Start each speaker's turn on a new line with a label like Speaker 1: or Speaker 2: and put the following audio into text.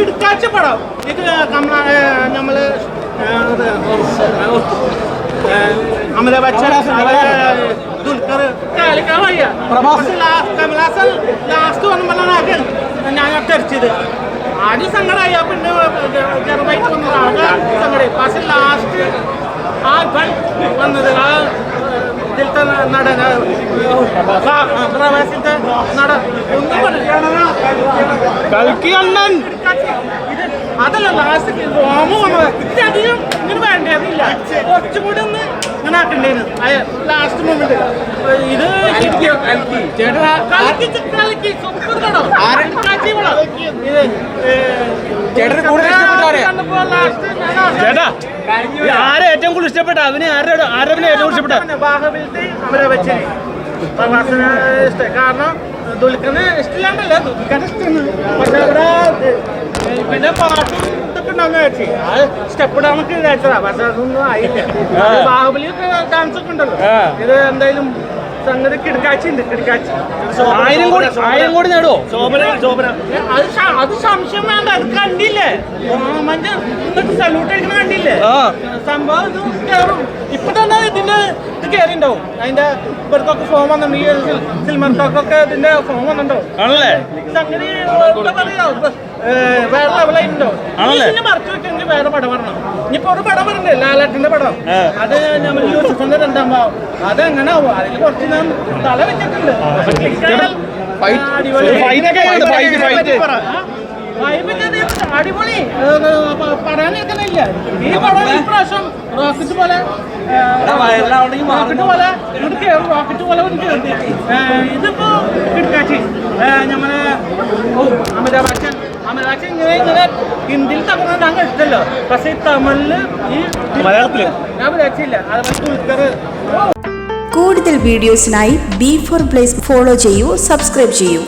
Speaker 1: കിടക്കാച്ച പടം ഇത് കമല നമ്മൾ ഇത് അമിതാഭ് ബച്ചൻ ദുൽഖർ കളിക്കാൻ വയ്യ കമലാസൻ ലാസ്റ്റ് വന്നപ്പോഴാണ് ഞാൻ തെറിച്ചത് ആദ്യം സങ്കടമായി ആ പിന്നെ ചെറുതായിട്ട് വന്നത് ആകെ സങ്കടമായി പക്ഷെ ലാസ്റ്റ് ആ വന്നത്. ആ ആ, പ്രവാസിലത്തെ നടൻ ഒന്നും
Speaker 2: കൽക്കി അണ്ണൻ.
Speaker 1: അതല്ല ലാസ്റ്റ് ഓമോ ഇത്രയധികം ഇങ്ങനെ വേണ്ടതില്ല കുറച്ചും കൂടി ഒന്ന് ലാസ്റ്റ് മൊമെന്റ് ഇത്
Speaker 2: ചേട്ടാ ആരെ? ഏറ്റവും കൂടുതൽ ഇഷ്ടപ്പെട്ട? അവന് ആരുടെ ആരവനെ ഏറ്റവും കൂടുതൽ ഇഷ്ടപ്പെട്ട?
Speaker 1: ബാഹുബലിത്തെ പ്രവാസന ഇഷ്ടം. കാരണം ദുൽഖന് ഇഷ്ടമില്ലാണ്ടല്ല ദുൽഖന് ഇഷ്ടമാണ് പക്ഷെ അവിടെ പിന്നെ പാട്ടും ഉണ്ടാവുന്ന വെച്ച്. സ്റ്റെപ്പ് ഇടാനൊക്കെ വിചാരിച്ചതാ. പക്ഷെ അതൊന്നും ആയില്ല. ബാഹുബലി ഒക്കെ ഡാൻസ് ഒക്കെ ഉണ്ടല്ലോ. ഇത് എന്തായാലും സംഗതി കിടക്കാച്ചി ഉണ്ട് കിടക്കാച്ചി.
Speaker 2: ആയിരം കോടി ആയിരം കോടി നേടുവോ? ശോഭന ശോഭന.
Speaker 1: അത് അത് സംശയം വേണ്ട. അത് കണ്ടില്ലേ? മഞ്ഞ സല്യൂട്ട് അടിക്കണ കണ്ടില്ലേ? സംഭവം ഇത് ഇപ്പൊ തന്നെ ഇതിന്റെ ഇത് കയറിണ്ടാവും അതിന്റെ ഇവർക്കൊക്കെ ഫോം വന്നിട്ടുണ്ട്. ഈ സിൽ- സിൽമർ ടോക്കൊക്കെ ഇതിന്റെ ഫോം വന്നിട്ടുണ്ടാവും.
Speaker 2: ആണല്ലേ?
Speaker 1: സംഗതി എന്താ പറയാ? ഏ, വേറെ ലെവലായിട്ടുണ്ടാവും
Speaker 2: ആണല്ലേ?
Speaker 1: ഇതിനെ മറച്ചു വെച്ചെങ്കിൽ വേറെ പടം വരണം. ഇനിയിപ്പോ ഒരു പടം വരണ്ടേ? ലാലേട്ടന്റെ പടം.
Speaker 2: ആ.
Speaker 1: അത് നമ്മൾ യൂസഫിന്റെ രണ്ടാം ഭാവം അത് എങ്ങനെ ആവും? അതിൽ കുറച്ച് ഞാൻ തല വെച്ചിട്ടുണ്ട്. പക്ഷെ click ആയാൽ,
Speaker 2: fight-
Speaker 1: ആ, അടിപൊളി.
Speaker 2: Fight ഒക്കെ ഉണ്ട്, fight, fight.
Speaker 1: ആ, fight ഒക്കെ ഇത് അടിപൊളി ഏ, പ- പറയാനിരിക്കുന്നില്ല ഈ പടം ഈ പ്രാവശ്യം റോക്കറ്റ് പോലെ റോക്കറ്റ് പോലെ ഇങ്ങോട്ട് കയറും റോക്കറ്റ് പോലെ ഒരു കയറി ഇതിപ്പോ കിടക്കാച്ചി ഏ, നമ്മളെ ഓ അമിതാഭ് ബച്ചൻ. അമിതാഭ് ബച്ചൻ ഇങ്ങനെ ഇങ്ങനെ ഹിന്ദിയിൽ തകർന്ന ഞങ്ങൾ ഇഷ്ടല്ലോ പക്ഷെ ഈ തമിഴിൽ ഈ
Speaker 2: മലയാളത്തിൽ?
Speaker 1: ഞാൻ വിചാരിച്ചില്ല. അതുപോലെ ദുൽഖർ
Speaker 3: കൂടുതൽ വീഡിയോസിനായി ബി ഫോർ പ്ലേസ് ഫോളോ ചെയ്യൂ സബ്സ്ക്രൈബ് ചെയ്യൂ.